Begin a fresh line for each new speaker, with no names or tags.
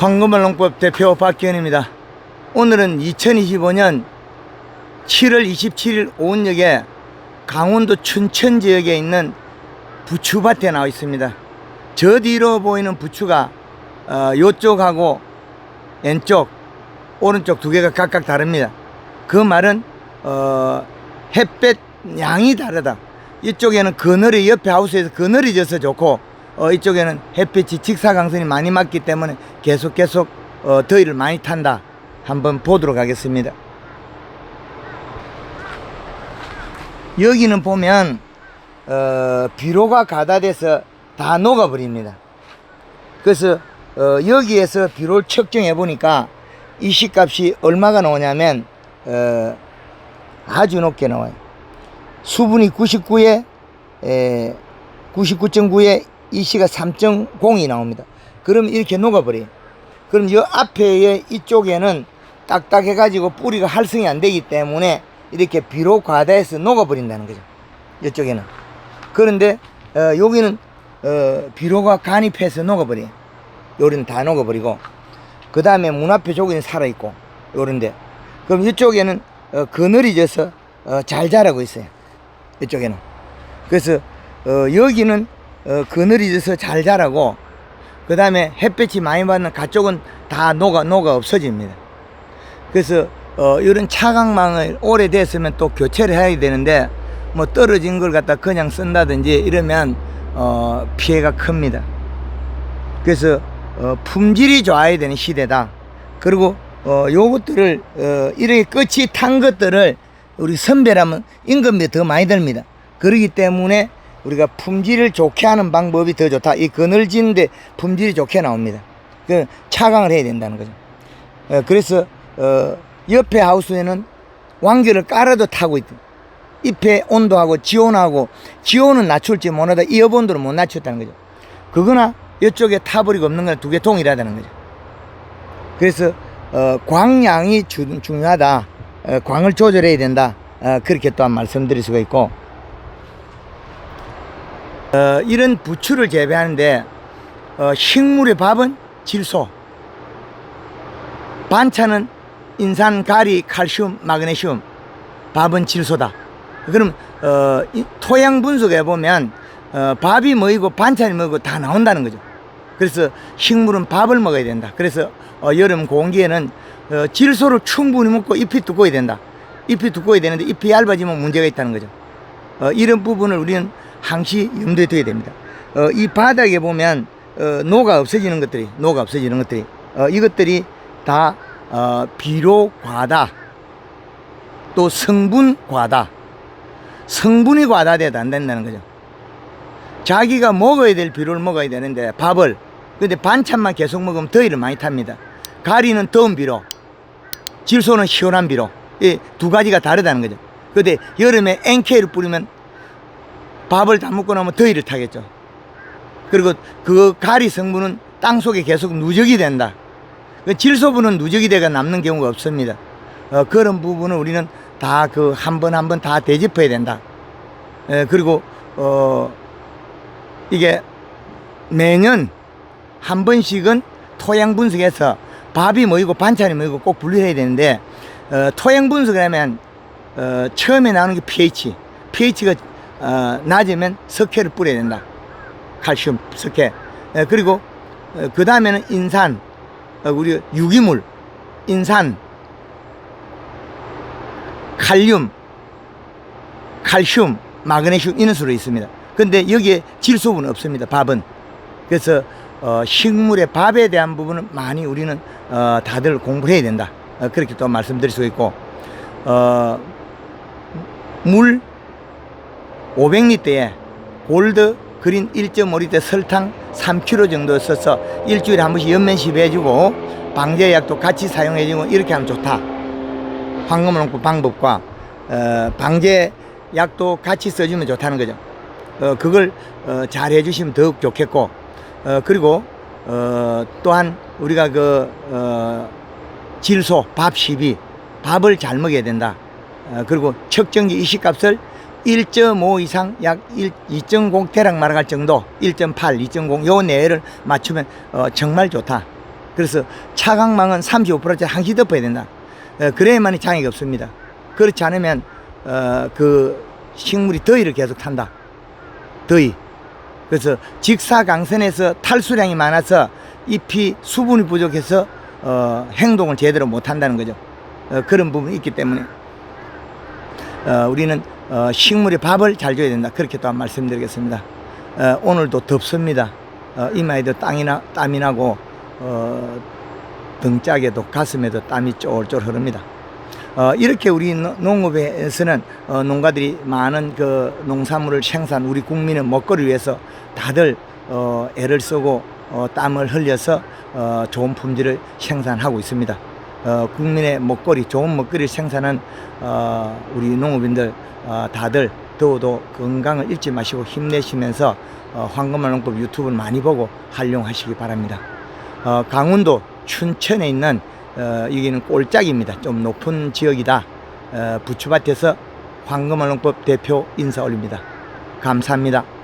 황금알농법 대표 박기현입니다. 오늘은 2025년 7월 27일 오은역에 강원도 춘천 지역에 있는 부추밭에 나와 있습니다. 저 뒤로 보이는 부추가 어, 요쪽하고 왼쪽, 오른쪽 두 개가 각각 다릅니다. 그 말은 어, 햇볕 양이 다르다. 이쪽에는 그늘이 옆에 하우스에서 그늘이 져서 좋고 어, 이쪽에는 햇빛이 직사광선이 많이 맞기 때문에 계속 계속 어, 더위를 많이 탄다. 한번 보도록 하겠습니다. 여기는 보면 어, 비료가 가다돼서 다 녹아버립니다. 그래서 어, 여기에서 비료를 측정해 보니까 이 시값이 얼마가 나오냐면 어, 아주 높게 나와요. 수분이 99에 에, 99.9에 이 시가 3.0이 나옵니다. 그럼 이렇게 녹아버려요. 그럼 이 앞에 이쪽에는 딱딱해가지고 뿌리가 활성이 안 되기 때문에 이렇게 비로 과다해서 녹아버린다는 거죠. 이쪽에는. 그런데 어, 여기는 어, 비료가 간입해서 녹아버려요. 요리는 다 녹아버리고 그 다음에 문 앞에 조기는 살아있고 요런데 그럼 이쪽에는 어, 그늘이 져서 어, 잘 자라고 있어요. 이쪽에는. 그래서 어, 여기는 어, 그늘이 져서 잘 자라고 그 다음에 햇볕이 많이 받는 가쪽은 다 녹아 녹아 없어집니다. 그래서 어, 이런 차광망을 오래됐으면 또 교체를 해야 되는데 뭐 떨어진 걸 갖다 그냥 쓴다든지 이러면 어, 피해가 큽니다. 그래서 어, 품질이 좋아야 되는 시대다. 그리고 어, 요것들을 어, 이렇게 끝이 탄 것들을 우리 선배라면 임금비 더 많이 듭니다. 그러기 때문에 우리가 품질을 좋게 하는 방법이 더 좋다. 이 그늘지는데 품질이 좋게 나옵니다. 그 차광을 해야 된다는 거죠. 어, 그래서 어, 옆에 하우스에는 왕겨를 깔아도 타고 있다. 잎의 온도하고 지온하고 지온은 낮출지 못하다 이업 온도를 못 낮췄다는 거죠. 그거나 이쪽에 타버리고 없는 건 두개 동일하다는 거죠. 그래서 어, 광량이 주, 중요하다. 어, 광을 조절해야 된다. 어, 그렇게 또한 말씀드릴 수가 있고 어, 이런 부추를 재배하는데 어, 식물의 밥은 질소, 반찬은 인산, 가리, 칼슘, 마그네슘, 밥은 질소다. 그럼 어, 이 토양 분석해 보면 어, 밥이 뭐이고 반찬이 뭐이고 다 나온다는 거죠. 그래서 식물은 밥을 먹어야 된다. 그래서 어, 여름 공기에는 어, 질소를 충분히 먹고 잎이 두꺼워야 된다. 잎이 두꺼워야 되는데 잎이 얇아지면 문제가 있다는 거죠. 어, 이런 부분을 우리는 항시 염두에 둬야 됩니다. 어, 이 바닥에 보면 어, 노가 없어지는 것들이 노가 없어지는 것들이 어, 이것들이 다 어, 비료 과다 또 성분 과다 성분이 과다돼도 안 된다는 거죠. 자기가 먹어야 될 비료를 먹어야 되는데 밥을 근데 반찬만 계속 먹으면 더위를 많이 탑니다. 가리는 더운 비료, 질소는 시원한 비료. 이 두 가지가 다르다는 거죠. 근데 여름에 NK를 뿌리면 밥을 다 먹고 나면 더위를 타겠죠. 그리고 그 가리 성분은 땅 속에 계속 누적이 된다. 그 질소분은 누적이 돼가 남는 경우가 없습니다. 어, 그런 부분은 우리는 다 그 한 번 한 번 다 되짚어야 된다. 에, 그리고 어 이게 매년 한 번씩은 토양 분석해서 밥이 뭐이고 반찬이 뭐이고 꼭 분류해야 되는데 어, 토양 분석을 하면 어, 처음에 나오는 게 pH, pH가 어, 낮으면 석회를 뿌려야 된다. 칼슘, 석회. 에, 그리고 어, 그 다음에는 인산, 어, 우리 유기물, 인산, 칼륨, 칼슘, 마그네슘 이런 수로 있습니다. 근데 여기에 질소분은 없습니다. 밥은. 그래서 어, 식물의 밥에 대한 부분은 많이 우리는 어, 다들 공부를 해야 된다. 어, 그렇게 또 말씀드릴 수 있고 어, 물 500리터에 골드 그린 1.5리터 설탕 3kg 정도 써서 일주일에 한 번씩 연면시 해주고 방제약도 같이 사용해주고 이렇게 하면 좋다. 황금을 얹고 방법과 어, 방제약도 같이 써주면 좋다는 거죠. 어, 그걸 어, 잘 해주시면 더욱 좋겠고 어, 그리고 어, 또한 우리가 그 어, 질소 밥 시비 밥을 잘 먹어야 된다. 어, 그리고 측정기 이식값을 1.5 이상 약 1, 2.0 대략 말아갈 정도 1.8, 2.0요 내를 맞추면 어, 정말 좋다. 그래서 차광망은 35%짜리 항시 덮어야 된다. 어, 그래야만이 장애가 없습니다. 그렇지 않으면 어, 그 식물이 더위를 계속 탄다. 더위. 그래서 직사광선에서 탈수량이 많아서 잎이 수분이 부족해서 어, 행동을 제대로 못한다는 거죠. 어, 그런 부분이 있기 때문에 어, 우리는 어, 식물에 밥을 잘 줘야 된다. 그렇게 또한 말씀드리겠습니다. 어, 오늘도 덥습니다. 어, 이마에도 땅이 나, 땀이 나고 어, 등짝에도 가슴에도 땀이 쫄쫄 흐릅니다. 어, 이렇게 우리 노- 농업에서는 어, 농가들이 많은 그 농산물을 생산 우리 국민의 먹거리 위해서 다들 어, 애를 쓰고 어, 땀을 흘려서 어, 좋은 품질을 생산하고 있습니다. 어, 국민의 먹거리 좋은 먹거리를 생산한 어, 우리 농업인들 어, 다들 더워도 건강을 잃지 마시고 힘내시면서 어, 황금알 농법 유튜브를 많이 보고 활용하시기 바랍니다. 어, 강원도 춘천에 있는 어, 여기는 꼴짝입니다. 좀 높은 지역이다. 어, 부추밭에서 황금알 농법 대표 인사 올립니다. 감사합니다.